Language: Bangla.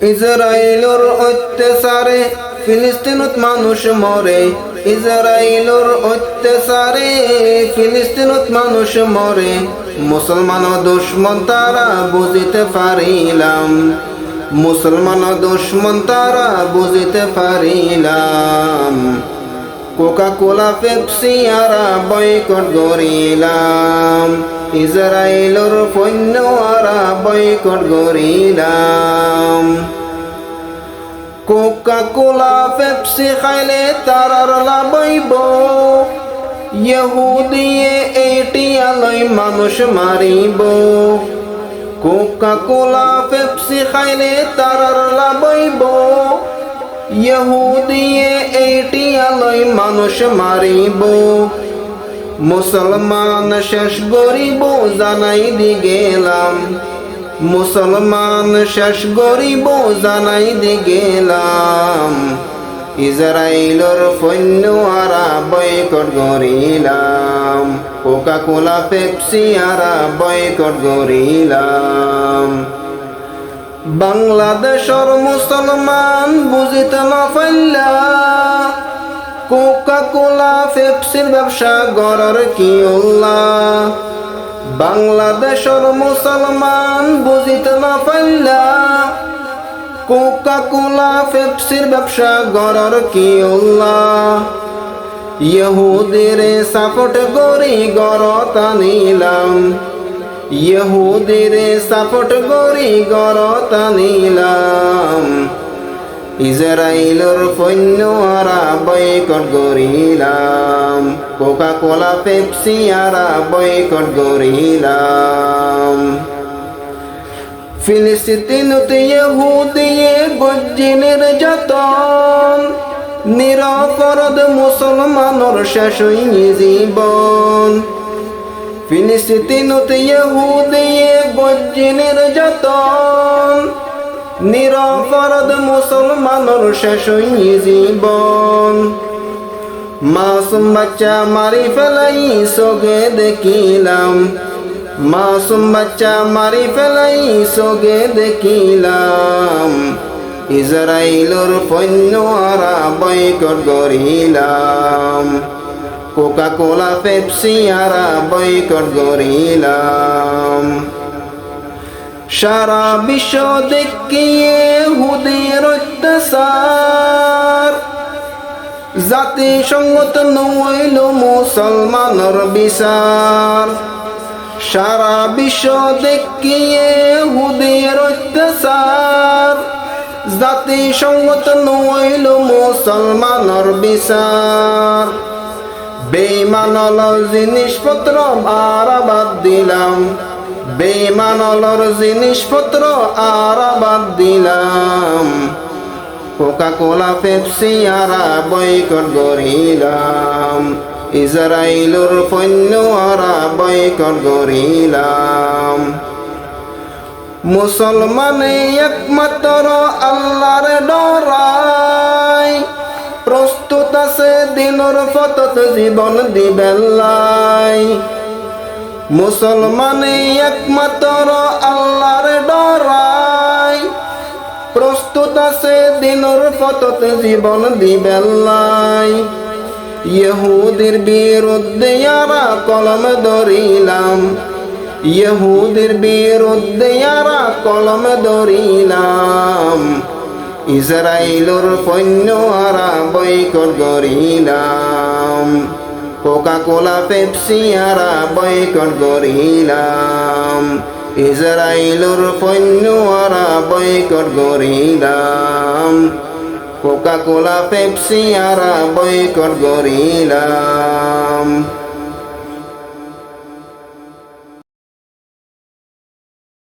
ইসরায়েলর অত্যাচারে ফিলিস্তিনত মানুষ মরে। ইসরায়েলর অত্যাচারে ফিলিস্তিনত মানুষ মরে। মুসলমান দুশ্মন তারা বুঝিতে পারিলাম। মুসলমান দুশ্মন তারা বুঝিতে পারিলাম। কোকা কোলা পেপসি, আরা বয়কট গরিলাম ইসরায়েলর পণ্য আরা বয়কট গরিলাম কোকা কোলা পেপসি খাইলে তারার লাভইব। ইহুদিয়ে এটি আলোয় মানুষ মারিব। কোকা কোলা পেপসি খাইলে তারার লাভইব। ইহুদিয়ে এটি আলোয় মানুষ মারিব। মুসলমান শেষ গরিব জানাই দি গেলাম মুসলমান শেষ গরিব জানাই দি গেলাম ইসরায়েলর সৈন্য আরা বয়কট গরিলাম কোকা কোলা পেপসি আরা বয়কট গরিলাম বাংলাদেশর মুসলমান বুঝিতে না পাইলা। কোকা কোলা পেপসির ব্যবসা গড়ার কি উল্লাহ বাংলাদেশর মুসলমান বুঝিতে না পাইলা কোকা কোলা পেপসির ব্যবসা গড়ার কি উল্লাহ ইহুদিরে সাপোর্ট করি গড়তা নিলাম ইহুদিরে সাপোর্ট করি গড়তা নিলাম ইসরায়েলর পণ্য আরা বয়কট গরিলাম কোকা কোলা পেপসি আরা বয়কট গরিলাম ফিলিস্তিনতে ইহুদিয়ে গজ্জিনের যতন, নিরপরাধ মুসলমানর শেষ জীবন। ফিলিস্তিনতে ইহুদিয়ে গজ্জিনের যতন নিরপরাধ মুসলমানর শেষ জীবন। মাসুম বাচ্চা মারি ফেলাই, সগে দেখিলাম। মাসুম বাচ্চা মারি ফেলাই, সগে দেখিলাম। ইসরায়েলর পণ্য আরা বয়কট গরিলাম কোকা কোলা পেপসি আরা বয়কট গরিলাম সারা বিশ্ব দেখিয়ে হুদের অত্যাচার। জাতি সঙ্গত নইল মুসলমানর বিচার। সারা বিশ্ব দেখিয়ে হুদের অত্যাচার। জাতি সঙ্গত নইল মুসলমানর বিচার। বেমানল জিনিসপত্র আর বাদ দিলাম। বেমানলর জিনিসপত্র আর বাদ দিলাম। কোকা কোলা পেপসি আরা বয়কট গরিলাম। ইসরায়েলর পণ্য আরা বয়কট গরিলাম। মুসলমানে একমাত্র আল্লাহর ডরাই। প্রস্তুত আছে দিনর ফতত জীবন দিবেল্লাই। মুসলমানে একমাত্র আল্লাহর ডরাই। প্রস্তুত আছে দিনর পতত জীবন দিবেল্লাই। ইহুদির বিরুদ্ধে আরা কলম ধরিলাম। ইহুদির বিরুদ্ধে আরা কলম ধরিলাম। ইসরায়েলর পণ্য আরা বৈকট গরিলাম কোকা কোলা পেপসি আরা বয়কট গরিলাম ইসরায়েলর পণ্য আরা বয়কট গরিলাম কোকা কোলা পেপসি আরা বয়কট গরিলাম